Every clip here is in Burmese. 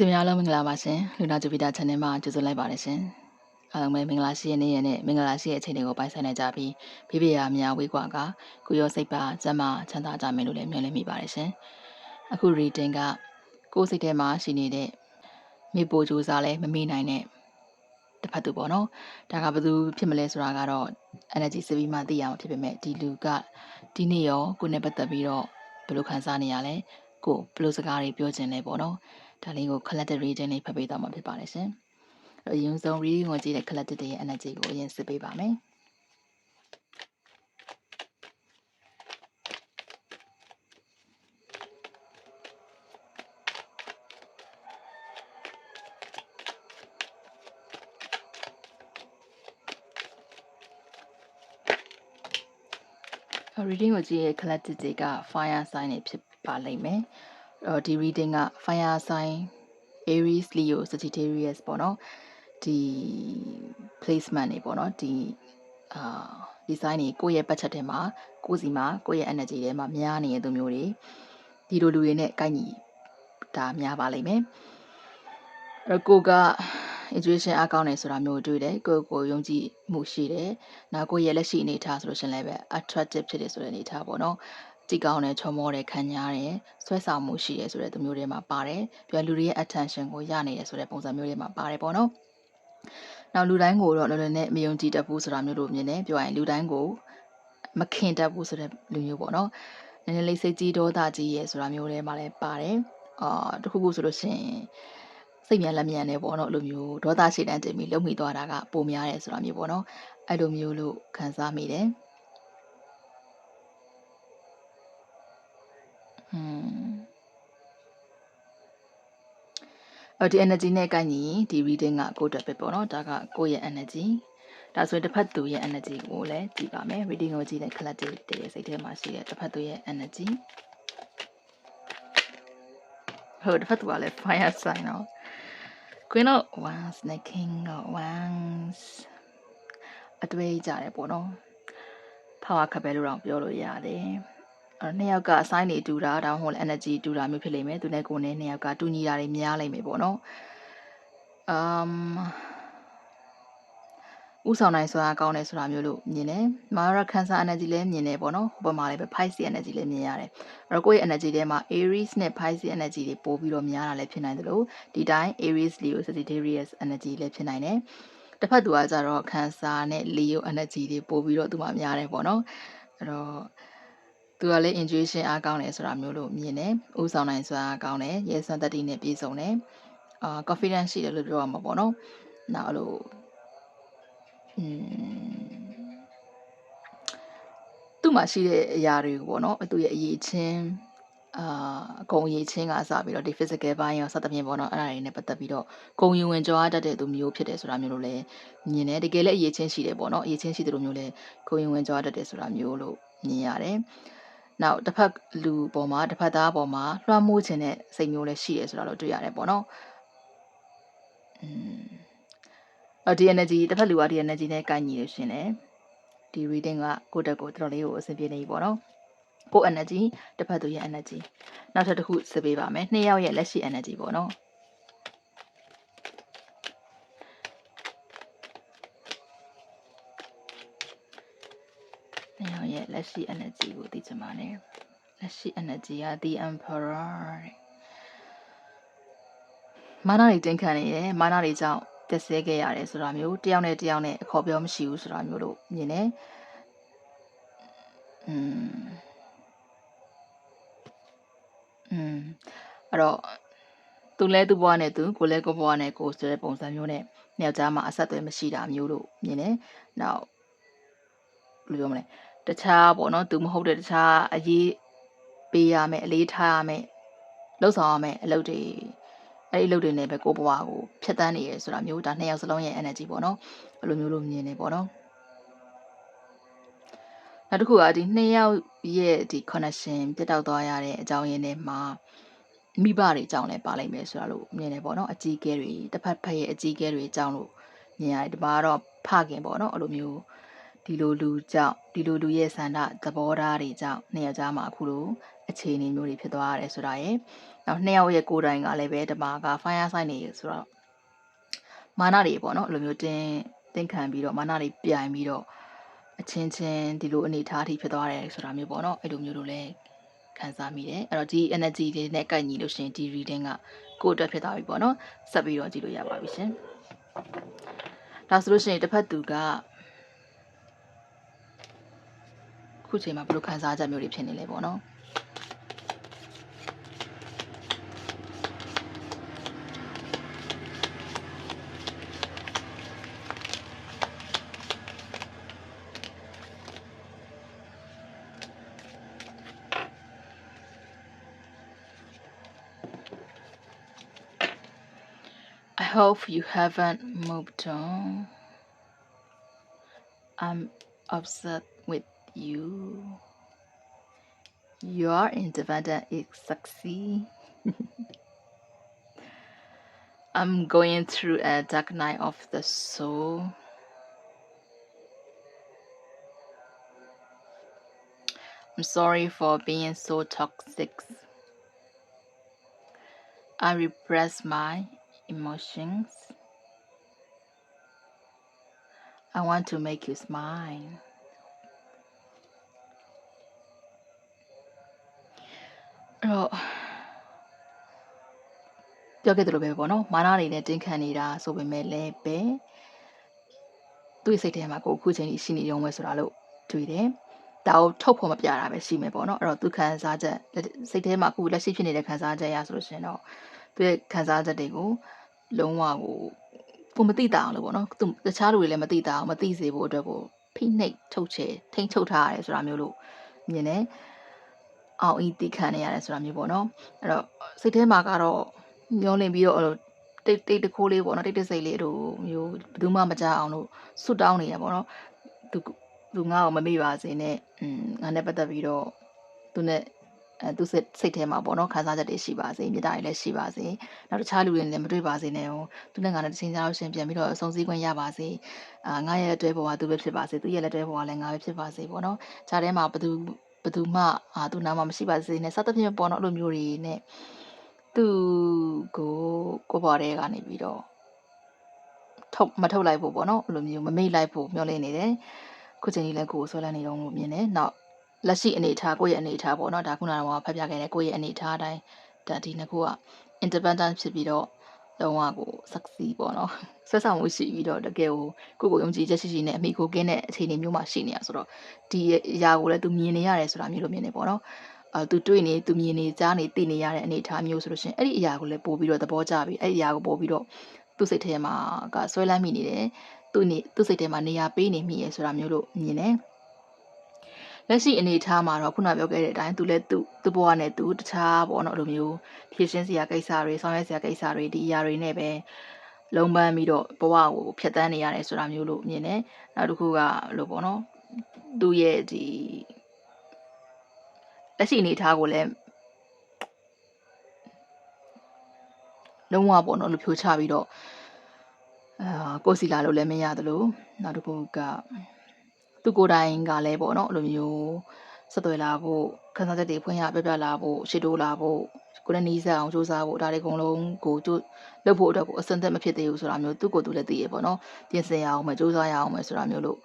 ဆွေများအားလုံးမင်္ဂလာပါရှင်လူနာဂျူပီတာ channel မှာကြိုဆိုလိုက်ပါတယ်ရှင်အားလုံးပဲမင်္ဂလာရှိတဲ့နေ့ရက်နဲ့မင်္ဂလာရှိတဲ့အချိန်တွေကိုပိုင်ဆိုင်နိုင်ကြပြီးဖိဖိရာများဝေးကွာကကိုရောစိတ်ပါစမ်းမချမ်းသာကြမယ်လို့လည်းမျှော်လင့်မိပါတယ်ရှင်အခု reading ကကိုယ်စိတ်ထဲမှာရှိနေတဲ့မိပိုကြိုးစားလဲမမေ့နိုင်တဲ့တစ်ဖက်သူပေါ့နော်ဒါကဘယ်သူဖြစ်မလဲဆိုတာကတော့ energy စပြီးမှသိရမှာဖြစ်ပေမဲ့ဒီလူကဒီနေ့ရောကိုယ်နဲ့ပတ်သက်ပြီးတော့ဘယ်လိုခံစားနေရလဲကိုဘယ်လိုစကားတွေပြောချင်လဲပေါ့နော် ဒါလေးကို collected reading လေးဖတ်ပေးသွားမှာဖြစ်ပါတယ်ရှင်အရင်ဆုံး reading ကိုကြည့်တဲ့ collected ရဲ့ energy ကိုအရင်စစ်ပေးပါမယ် reading ကိုကြည့်ရဲ့ collected တွေက fire sign တွေဖြစ်ပါလိမ့်မယ်။ အော်ဒီ reading က fire sign Aries Leo Sagittarius ပေါ့နော်။ဒီ placement တွေပေါ့နော်။ဒီအာဒီ sign တွေကိုယ့်ရဲ့ပတ်ချက်ထဲမှာကိုယ်စီမှာကိုယ့်ရဲ့ energy ထဲမှာများနေတဲ့သူမျိုးတွေဒီလိုလူတွေနဲ့ကိုက်ညီဒါများပါလိမ့်မယ်။အဲ့ကိုက intuition အကောင်းတယ်ဆိုတာမျိုးတွေ့တယ်ကိုယ့်ကိုယုံကြည်မှုရှိတယ်နောက်ကိုယ့်ရဲ့လက်ရှိအနေအထားဆိုလို့ရှင်လည်းပဲ attractive ဖြစ်တယ်ဆိုတဲ့အနေအထားပေါ့နော် ကြည်ကောင်းတယ်ချောမောတယ်ခံညားတယ်ဆွဲဆောင်မှုရှိတယ်ဆိုတဲ့သူမျိုးတွေမှာပါတယ်ပြီးတော့လူတွေရဲ့ attention ကိုရနေတယ်ဆိုတဲ့ပုံစံမျိုးတွေမှာပါတယ်ပေါ့နော်နောက်လူတိုင်းကိုတော့လောလောနဲ့မယုံကြည်တတ်ဘူးဆိုတာမျိုးလို့မြင်တယ်ပြောရရင်လူတိုင်းကိုမခင်တတ်ဘူးဆိုတဲ့လူမျိုးပေါ့နော်နည်းနည်းလေးစိတ်ကြီးဒေါသကြီးရယ်ဆိုတာမျိုးတွေမှာလည်းပါတယ်အာတခုခုဆိုလို့ရှိရင်စိတ်မြန်လက်မြန်နဲ့ပေါ့နော်အဲ့လိုမျိုးဒေါသရှိတန်းတင်ပြီးလုံမိသွားတာကပုံများတယ်ဆိုတာမျိုးပေါ့နော်အဲ့လိုမျိုးလို့ခံစားမိတယ် အော်ဒီ energy နဲ့ကိုက်ညီဒီ reading ကကိုယ့်အတွက်ပဲပေါ့နော်ဒါကကိုယ့်ရဲ့ energy ဒါဆိုရင်တစ်ဖက်သူရဲ့ energy ကိုလည်းကြည့်ပါမယ် reading ကိုကြည့်တဲ့ collective တည်းရဲ့စိတ်ထဲမှာရှိတဲ့တစ်ဖက်သူရဲ့ energy ဟုတ်တစ်ဖက်သူကလည်း fire sign နော် Queen of Wands နဲ့ King of Wands အတွေ့ကြတယ်ပေါ့နော် power ခပ်ပဲလို့တော့ပြောလို့ရတယ်အဲ့ နှစ်ယောက်က sign တွေတူတာဒါမှမဟုတ် energy တူတာမျိုးဖြစ်လိမ့်မယ်သူနဲ့ကိုယ်နဲ့နှစ်ယောက်ကတူညီတာတွေများလိမ့်မယ်ပေါ့နော် um ဥဆောင်နိုင်စွာကောင်းတယ်ဆိုတာမျိုးလို့မြင်တယ်။မာရကန်ဆာ energy လည်းမြင်တယ်ပေါ့နော်။ဟိုဘက်မှာလည်းပဲ Pisces energy လည်းမြင်ရတယ်။အဲ့တော့ကိုယ့်ရဲ့ energy ထဲမှာ Aries နဲ့ Pisces energy တွေပို့ပြီးတော့များတာလည်းဖြစ်နိုင်တယ်လို့ဒီတိုင်း Aries Leo Sagittarius energy လည်းဖြစ်နိုင်တယ်။တစ်ဖက်သူကကြတော့ကန်ဆာနဲ့ Leo energy တွေပို့ပြီးတော့သူမှများတယ်ပေါ့နော်။အဲ့တော့ သူကလည်း intuition အားကောင်းတယ်ဆိုတာမျိုးလို့မြင်တယ်။ဥဆောင်နိုင်စွာကောင်းတယ်။ရဲစွမ်းတတိနဲ့ပြည့်စုံတယ်။အာ confidence ရှိတယ်လို့ပြောရမှာပေါ့နော်။နောက်အဲ့လိုอืมသူ့မှာရှိတဲ့အရာတွေကိုပေါ့နော်သူ့ရဲ့အရေးချင်းအာအကုန်အရေးချင်းကစပြီးတော့ဒီ physical ဘိုင်းရောစသဖြင့်ပေါ့နော်အဲ့ဒါတွေနဲ့ပတ်သက်ပြီးတော့ဂုံယူဝင်ကြွားတတ်တဲ့သူမျိုးဖြစ်တယ်ဆိုတာမျိုးလို့လည်းမြင်တယ်တကယ်လည်းအရေးချင်းရှိတယ်ပေါ့နော်အရေးချင်းရှိတယ်လို့မျိုးလည်းဂုံယူဝင်ကြွားတတ်တယ်ဆိုတာမျိုးလို့မြင်ရတယ် နောက်တစ်ဖက်လူပေါ်မှာတစ်ဖက်သားပေါ်မှာလွှမ်းမိုးခြင်းတဲ့စိတ်မျိုးလည်းရှိတယ်ဆိုတာလို့တွေ့ရတယ်ပေါ့နော်อืมအော်ဒီ energy တစ်ဖက်လူကဒီ energy နဲ့ကိုက်ညီလို့ရှင်လေဒီ reading ကကိုယ့်တက်ကိုတော်တော်လေးကိုအဆင်ပြေနေပြီပေါ့နော်ကို energy တစ်ဖက်သူရဲ့ energy နောက်ထပ်တစ်ခုစပေးပါမယ်နှစ်ယောက်ရဲ့လက်ရှိ energy ပေါ့နော် လက်ရှိ energy ကိုသိချင်ပါတယ်လက်ရှိ energy က the emperor မာနတွေတင်းခံနေတယ်မာနတွေကြောင့်တက်ဆဲခဲ့ရတယ်ဆိုတာမျိုးတယောက်နဲ့တယောက်နဲ့အခေါ်ပြောမရှိဘူးဆိုတာမျိုးလို့မြင်တယ်อืมอืมအဲ့တော့သူလဲသူ့ဘဝနဲ့သူကိုလဲကိုဘဝနဲ့ကိုဆိုတဲ့ပုံစံမျိုးနဲ့နှစ်ယောက်ကြားမှာအဆက်အသွယ်မရှိတာမျိုးလို့မြင်တယ်။နောက်ဘယ်လိုပြောမလဲ တခြားပေါ့နော်သူမဟုတ်တဲ့တခြားအရေးပေးရမယ်အလေးထားရမယ်လှုပ်ဆောင်ရမယ်အလုပ်တွေအဲ့ဒီအလုပ်တွေနဲ့ပဲကိုဘဝကိုဖြတ်တန်းနေရဆိုတာမျိုးဒါနှစ်ယောက်စလုံးရဲ့ energy ပေါ့နော်ဘယ်လိုမျိုးလို့မြင်နေပေါ့နော်နောက်တစ်ခုကဒီနှစ်ယောက်ရဲ့ဒီ connection ပြတ်တောက်သွားရတဲ့အကြောင်းရင်းတွေမှာမိဘတွေအကြောင်းလည်းပါလိမ့်မယ်ဆိုတာလို့မြင်နေပေါ့နော်အကြီးအကဲတွေတစ်ဖက်ဖက်ရဲ့အကြီးအကဲတွေအကြောင်းလို့မြင်ရတယ်ဒီမှာကတော့ဖခင်ပေါ့နော်အဲ့လိုမျိုး ဒီလိုလူကြောင့်ဒီလိုလူရဲ့ဆန္ဒသဘောထားတွေကြောင့်နှစ်ယောက်ကြားမှာအခုလိုအခြေအနေမျိုးတွေဖြစ်သွားရတယ်ဆိုတာရယ်နောက်နှစ်ယောက်ရဲ့ကိုယ်တိုင်ကလည်းပဲဒီမှာက fire sign နေဆိုတော့မာနတွေပေါ့နော်အဲ့လိုမျိုးတင်းတင်းခံပြီးတော့မာနတွေပြိုင်ပြီးတော့အချင်းချင်းဒီလိုအနေထားအထိဖြစ်သွားတယ်ဆိုတာမျိုးပေါ့နော်အဲ့လိုမျိုးလိုလည်းခံစားမိတယ်အဲ့တော့ဒီ energy တွေနဲ့ကိုက်ညီလို့ရှရင်ဒီ reading ကကိုယ့်အတွက်ဖြစ်သွားပြီပေါ့နော်ဆက်ပြီးတော့ကြည့်လို့ရပါပြီရှင်ဒါဆိုလို့ရှိရင်တစ်ဖက်သူက ခုချိန်မှာဘယ်လိုခံစားချက်မျိုးတွေဖြစ်နေလဲပေါ့နော် I hope you haven't moved on. I'm upset with you. Your independent is sexy. I'm going through a dark night of the soul. I'm sorry for being so toxic. I repress my emotions. I want to make you smile. အဲ့တော့ပြောခဲ့သလိုပဲပေါ့နော်မာနအနေနဲ့တင်းခံနေတာဆိုပေမဲ့လည်းပဲသူ့ရဲ့စိတ်ထဲမှာကိုယ်အခုချိန်ကြီးရှိနေရုံပဲဆိုတာလို့တွေ့တယ်ဒါကိုထုတ်ဖို့မပြတာပဲရှိမယ်ပေါ့နော်အဲ့တော့သူခံစားချက်စိတ်ထဲမှာအခုလက်ရှိဖြစ်နေတဲ့ခံစားချက်ရဆိုလို့ရှိရင်တော့သူရဲ့ခံစားချက်တွေကိုလုံးဝကိုကိုမသိတာအောင်လို့ပေါ့နော်သူတခြားလူတွေလည်းမသိတာအောင်မသိစေဖို့အတွက်ကိုဖိနှိပ်ထုတ်ချေထိမ့်ချုပ်ထားရတယ်ဆိုတာမျိုးလို့မြင်တယ် အောင်ဤတိခံနေရတယ်ဆိုတာမျိုးပေါ့နော်အဲ့တော့စိတ်ထဲမှာကတော့မျောလင့်ပြီးတော့အဲ့လိုတိတ်တိတ်တခိုးလေးပေါ့နော်တိတ်တိတ်စိတ်လေးအဲ့လိုမျိုးဘယ်သူမှမကြအောင်လို့ဆွတ်တောင်းနေရပေါ့နော်သူသူငါ့ကိုမမေ့ပါစေနဲ့อืมငါနဲ့ပတ်သက်ပြီးတော့သူနဲ့အဲသူစိတ်စိတ်ထဲမှာပေါ့နော်ခံစားချက်တွေရှိပါစေမြေတားတွေလည်းရှိပါစေနောက်တခြားလူတွေနဲ့လည်းမတွေ့ပါစေနဲ့ဟိုသူနဲ့ငါနဲ့တစ်ချိန်ကြာလို့ရှင်ပြန်ပြီးတော့အဆုံးစည်းခွင့်ရပါစေအာငါရဲ့အတွဲဘဝသူပဲဖြစ်ပါစေသူရဲ့လက်တွဲဘဝလည်းငါပဲဖြစ်ပါစေပေါ့နော်ခြားထဲမှာဘသူ ဘသူမှအာသူနာမှမရှိပါစေနဲ့စသဖြင့်ပေါ့နော်အဲ့လိုမျိုးတွေနဲ့သူကိုကိုပေါ်တဲ့ကနေပြီးတော့ထုတ်မထုတ်လိုက်ဖို့ပေါ့နော်အဲ့လိုမျိုးမမေ့လိုက်ဖို့မျှော်လင့်နေတယ်ခုချိန်ကြီးလည်းကိုယ်ဆွဲလန်းနေတော့လို့မြင်တယ်နောက်လက်ရှိအနေအထားကိုယ့်ရဲ့အနေအထားပေါ့နော်ဒါခုနကတော့ဖတ်ပြခဲ့တဲ့ကိုယ့်ရဲ့အနေအထားအတိုင်းဒါဒီနှစ်ခုက independent ဖြစ်ပြီးတော့ လုံးဝကို sexy ပေါ့နော်ဆက်ဆောင်မှုရှိပြီးတော့တကယ်ကိုကိုယ့်ကိုယုံကြည်ချက်ရှိရှိနဲ့အမိကိုကင်းတဲ့အခြေအနေမျိုးမှာရှိနေရဆိုတော့ဒီအရာကိုလည်းသူမြင်နေရတယ်ဆိုတာမျိုးလိုမြင်နေပေါ့နော်အဲသူတွေ့နေသူမြင်နေကြားနေသိနေရတဲ့အနေအထားမျိုးဆိုလို့ရှိရင်အဲ့ဒီအရာကိုလည်းပို့ပြီးတော့သဘောကျပြီးအဲ့ဒီအရာကိုပို့ပြီးတော့သူ့စိတ်ထဲမှာကဆွဲလန်းမိနေတယ်သူနေသူ့စိတ်ထဲမှာနေရာပေးနေမိရဆိုတာမျိုးလို့မြင်တယ် လက်ရှိအနေအထားမှာတော့ခုနပြောခဲ့တဲ့အတိုင်းသူလည်းသူသူ့ဘဝနဲ့သူတခြားပေါ့နော်အဲ့လိုမျိုးဖြည့်ရှင်းစရာကိစ္စတွေဆောင်ရွက်စရာကိစ္စတွေဒီအရာတွေနဲ့ပဲလုံးပန်းပြီးတော့ဘဝကိုဖျက်ဆီးနေရတယ်ဆိုတာမျိုးလို့မြင်တယ်နောက်တစ်ခုကလို့ပေါ့နော်သူ့ရဲ့ဒီလက်ရှိအနေအထားကိုလည်းလုံးဝပေါ့နော်လို့ဖြိုချပြီးတော့အာကိုစီလာလို့လည်းမရသလိုနောက်တစ်ခုက သူကိုယ်တိုင်ကလည်းပေါ့နော်အဲ့လိုမျိုးဆက်သွယ်လာဖို့ခန်းစားချက်တွေဖွင့်ရပြပြလာဖို့ရှစ်တိုးလာဖို့ကိုလည်းနီးစပ်အောင်စူးစမ်းဖို့ဒါတွေအကုန်လုံးကိုကျလုပ်ဖို့အတွက်ကိုအစင်သက်မဖြစ်သေးဘူးဆိုတာမျိုးသူ့ကိုယ်သူလည်းသိရပေါ့နော်ပြင်ဆင်ရအောင်မယ်စူးစမ်းရအောင်မယ်ဆိုတာမျိုးလို့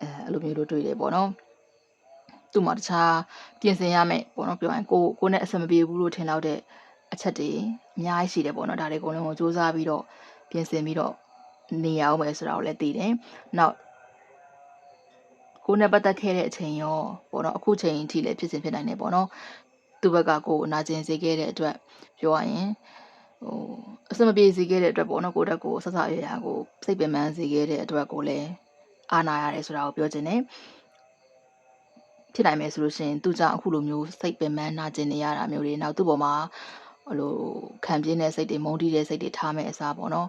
အဲအဲ့လိုမျိုးလို့တွေ့တယ်ပေါ့နော်သူ့မှာတခြားပြင်ဆင်ရမယ်ပေါ့နော်ပြောရင်ကိုကိုနဲ့အဆင်မပြေဘူးလို့ထင်တော့တဲ့အချက်တွေအများကြီးရှိတယ်ပေါ့နော်ဒါတွေအကုန်လုံးကိုစူးစမ်းပြီးတော့ပြင်ဆင်ပြီးတော့နေရအောင်မယ်ဆိုတာကိုလည်းသိတယ်နောက် ကိုနဲ့ပတ်သက်ခဲ့တဲ့အချိန်ရောပေါ့နော်အခုချိန်အထိလည်းဖြစ်စဉ်ဖြစ်နိုင်တယ်ပေါ့နော်သူ့ဘက်ကကိုအနာကျင်စေခဲ့တဲ့အတွက်ပြောရရင်ဟိုအစမပြေစေခဲ့တဲ့အတွက်ပေါ့နော်ကိုတက်ကိုဆက်ဆရရကိုစိတ်ပင်ပန်းစေခဲ့တဲ့အတွက်ကိုလည်းအာနာရတယ်ဆိုတာကိုပြောချင်တယ်ဖြစ်နိုင်မယ်ဆိုလို့ရှိရင်သူကြောင့်အခုလိုမျိုးစိတ်ပင်ပန်းနာကျင်နေရတာမျိုးတွေနောက်သူ့ပေါ်မှာဟိုလိုခံပြင်းတဲ့စိတ်တွေမုန်းတီးတဲ့စိတ်တွေထားမဲ့အစားပေါ့နော်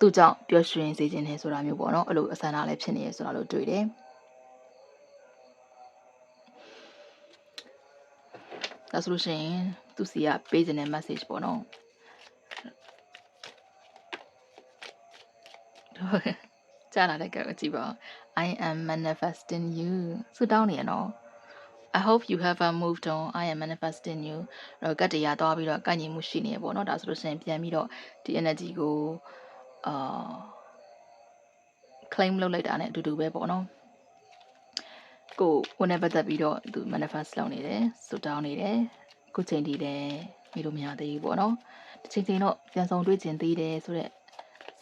သူကြောင့်ပျော်ရွှင်စေခြင်းနဲ့ဆိုတာမျိုးပေါ့နော်အဲ့လိုအဆန္ဒလည်းဖြစ်နေရဆိုတာလို့တွေ့တယ် ဒါဆိုလို့ရှိရင်သူစီကပေးခြင်းတဲ့ message ပေါ့နော်ကြားလာတဲ့ကောကြည့်ပါ I am manifesting you ဆုတောင်းနေရနော် I hope you have a moved on I am manifesting you အဲ့တော့ကတ်တရားသွားပြီးတော့ကန့်ညီမှုရှိနေရပေါ့နော်ဒါဆိုလို့ရှိရင်ပြန်ပြီးတော့ဒီ energy ကိုအာ claim လုပ်လိုက်တာ ਨੇ အတူတူပဲပေါ့နော် ကိုဝင်နေပတ်သက်ပြီးတော့သူ manifest လုပ်နေတယ်ဆုတောင်းနေတယ်ခုချိန်ထိလည်းမိလို့မရသေးဘူးပေါ့နော်တစ်ချိန်ချိန်တော့ပြန်ဆောင်တွေ့ခြင်းသေးတယ်ဆိုတော့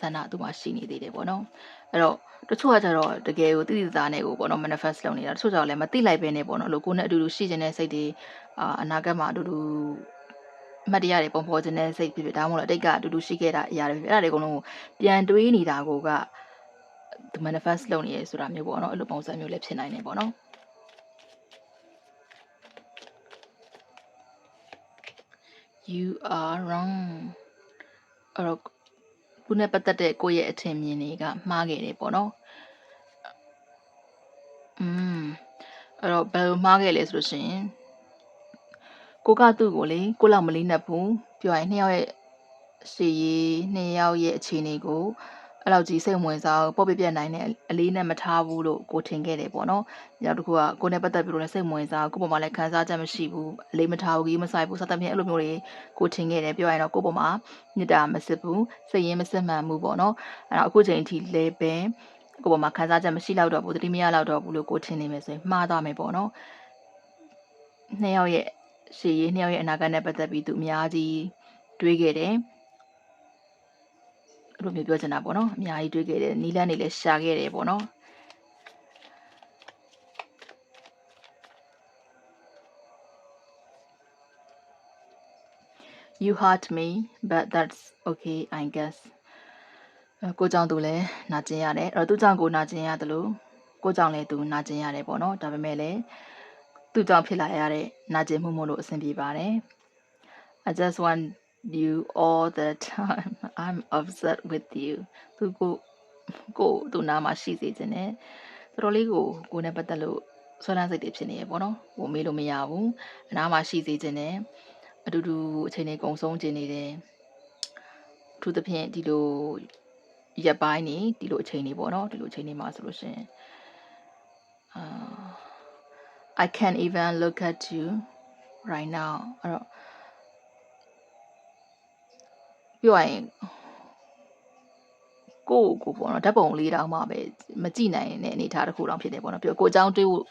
ဆန္ဒသူ့မှာရှိနေသေးတယ်ပေါ့နော်အဲ့တော့တချို့ကကြတော့တကယ်ကိုတိတိကျကျနဲ့ကိုပေါ့နော် manifest လုပ်နေတာတချို့ကျတော့လည်းမသိလိုက်ပဲနဲ့ပေါ့နော်လို့ကိုယ်နဲ့အတူတူရှိခြင်းတဲ့စိတ်တွေအာအနာဂတ်မှာအတူတူအမှတ်တရတွေပုံဖော်ခြင်းတဲ့စိတ်ဖြစ်ဖြစ်ဒါမှမဟုတ်အတိတ်ကအတူတူရှိခဲ့တာအရာတွေဖြစ်ဖြစ်အဲ့ဒါတွေအကုန်လုံးကိုပြန်တွေးနေတာကိုကသူ manifest လုပ်နေရဆိုတာမျိုးပေါ့နော်အဲ့လိုပုံစံမျိုးလည်းဖြစ်နိုင်တယ်ပေါ့နော် you are wrong အဲ့တော့ခုနဲ့ပတ်သက်တဲ့ကိုယ့်ရဲ့အထင်မြင်တွေကမှားခဲ့တယ်ပေါ့နော်อืมအဲ့တော့ဘယ်လိုမှားခဲ့လဲဆိုလို့ရှိရင်ကိုကသူ့ကိုလေကိုလောက်မလေးနဲ့ဘူးပြောရင်နှစ်ယောက်ရဲ့ရှေ့ရေးနှစ်ယောက်ရဲ့အခြေအနေကို အဲ့လောက်ကြီးစိတ်ဝင်စားပေါ့ပြပြနိုင်တဲ့အလေးနဲ့မထားဘူးလို့ကိုထင်ခဲ့တယ်ပေါ့နော်။နောက်တစ်ခုကကိုနဲ့ပတ်သက်ပြီးတော့လည်းစိတ်ဝင်စားကိုပေါ်မှာလည်းခံစားချက်မရှိဘူးအလေးမထားဘူးကြီးမဆိုင်ဘူးစသဖြင့်အဲ့လိုမျိုးတွေကိုထင်ခဲ့တယ်ပြောရင်တော့ကိုပေါ်မှာမေတ္တာမစစ်ဘူးစိတ်ရင်းမစစ်မှန်ဘူးပေါ့နော်။အဲ့တော့အခုချိန်အထိလည်းပဲကိုပေါ်မှာခံစားချက်မရှိတော့တော့ဘူးတတိမရတော့တော့ဘူးလို့ကိုထင်နေမယ်ဆိုရင်မှားသွားမယ်ပေါ့နော်။နှစ်ယောက်ရဲ့ရှေ့ရေးနှစ်ယောက်ရဲ့အနာဂတ်နဲ့ပတ်သက်ပြီးသူအများကြီးတွေးခဲ့တယ်။အဲ့ လိုမျိုးပြောချင်တာပေါ့နော်အများကြီးတွေးခဲ့တယ်နီလန်းနေလည်းရှာခဲ့တယ်ပေါ့နော် you hurt me but that's okay i guess အဲ့ကိုကြောင့်သူလည်းနာကျင်ရတယ်အဲ့တော့သူကြောင့်ကိုနာကျင်ရတယ်လို့ကိုကြောင့်လည်းသူနာကျင်ရတယ်ပေါ့နော်ဒါပေမဲ့လည်းသူကြောင့်ဖြစ်လာရတဲ့နာကျင်မှုမို့လို့အဆင်ပြေပါတယ် I just want you all the time I'm upset with you သူကိုကိုသူနာမှာရှိစေခြင်းနဲ့တော်တော်လေးကိုကိုနဲ့ပတ်သက်လို့ဆွမ်းလန်းစိတ်တွေဖြစ်နေရပေါ့နော်ဟိုမေးလို့မရဘူးအနာမှာရှိစေခြင်းနဲ့အတူတူအချိန်တွေကုန်ဆုံးခြင်းနေတယ်အထူးသဖြင့်ဒီလိုရက်ပိုင်းနေဒီလိုအချိန်တွေပေါ့နော်ဒီလိုအချိန်တွေမှာဆိုလို့ရှိရင်အာ I can't even look at you right now အဲ့တော့ ပြောရရင်ကိုယ့်ကိုယ်ပေါ့နော်ဓာတ်ပုံလေးတောင်မှပဲမကြည့်နိုင်တဲ့အနေအထားတစ်ခုတောင်ဖြစ်တယ်ပေါ့နော်ပြီးတော့ကိုယ်အကြောင်းတွေးဖို့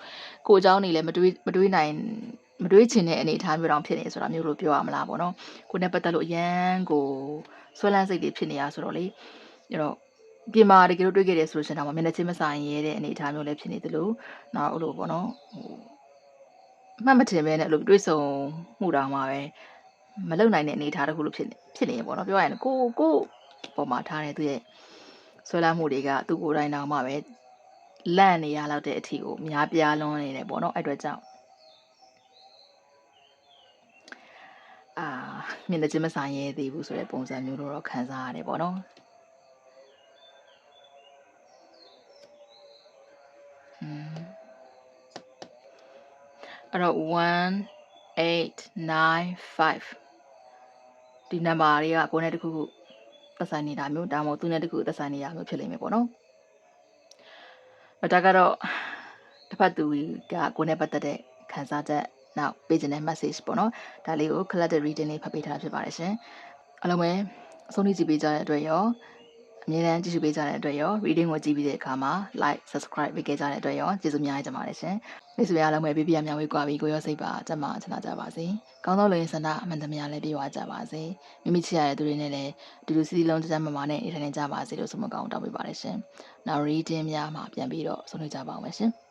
ကိုယ်အကြောင်းနေလည်းမတွေးမတွေးနိုင်မတွေးချင်တဲ့အနေအထားမျိုးတောင်ဖြစ်နေဆိုတာမျိုးလို့ပြောရမလားပေါ့နော်ကိုယ်နဲ့ပတ်သက်လို့အရန်ကိုဆွဲလန်းစိတ်တွေဖြစ်နေရဆိုတော့လေအဲ့တော့ပြင်မာတကယ်လို့တွေးခဲ့တယ်ဆိုလို့ရှိရင်တော့မျက်နှာချင်းမဆိုင်ရဲတဲ့အနေအထားမျိုးလည်းဖြစ်နေသလိုနောက်အဲ့လိုပေါ့နော်ဟိုမှတ်မတင်ပဲနဲ့အဲ့လိုတွေးဆုံမှုတောင်မှပဲ မလုံနိုင်တဲ့အနေအထားတစ်ခုလို့ဖြစ်နေဖြစ်နေရပေါ့နော်ပြောရရင်ကိုကိုပေါ်မှာထားတဲ့သူရဲ့ဆွဲလန်းမှုတွေကသူ့ကိုယ်တိုင်တောင်မှပဲလန့်နေရလောက်တဲ့အထီကိုများပြားလွန်းနေတယ်ပေါ့နော်အဲ့အတွက်ကြောင့်အာမျက်နှာချင်းမဆိုင်ရဲသေးဘူးဆိုတဲ့ပုံစံမျိုးလိုတော့ခံစားရတယ်ပေါ့နော်อืมအဲ့တော့1895 ဒီနံပါတ်တွေကကိုယ်နဲ့တစ်ခုခုသက်ဆိုင်နေတာမျိုးဒါမှမဟုတ်သူနဲ့တစ်ခုသက်ဆိုင်နေတာမျိုးဖြစ်လိမ့်မယ်ပေါ့နော်ဒါကတော့တစ်ဖက်သူကကိုယ်နဲ့ပတ်သက်တဲ့ခံစားချက်နောက်ပေးခြင်းတဲ့ message ပေါ့နော်ဒါလေးကို collected reading လေးဖတ်ပေးထားဖြစ်ပါတယ်ရှင်အားလုံးပဲအဆုံးထိကြည့်ပေးကြတဲ့အတွက်ရော အမြဲတမ်းကြည့်ရှုပေးကြတဲ့အတွက်ရော reading ကိုကြည့်ပြီးတဲ့အခါမှာ like subscribe ပေးခဲ့ကြတဲ့အတွက်ရောကျေးဇူးများကြီးတင်ပါတယ်ရှင်မိတ်ဆွေအားလုံးပဲပြပြမြောင်ဝေးကြွားပြီးကိုရောစိတ်ပါအကျမချနာကြပါစေကောင်းသောလူရင်းဆန္ဒအမှန်တမ်းလည်းပြေဝကြပါစေမိမိချစ်ရတဲ့သူတွေနဲ့လည်းအတူတူစီစီလုံးကြမ်းမမာနဲ့နေထိုင်နေကြပါစေလို့ဆုမကောင်းတောင်းပေးပါတယ်ရှင်နောက် reading များမှာပြန်ပြီးတော့ဆွေးနွေးကြပါအောင်ရှင်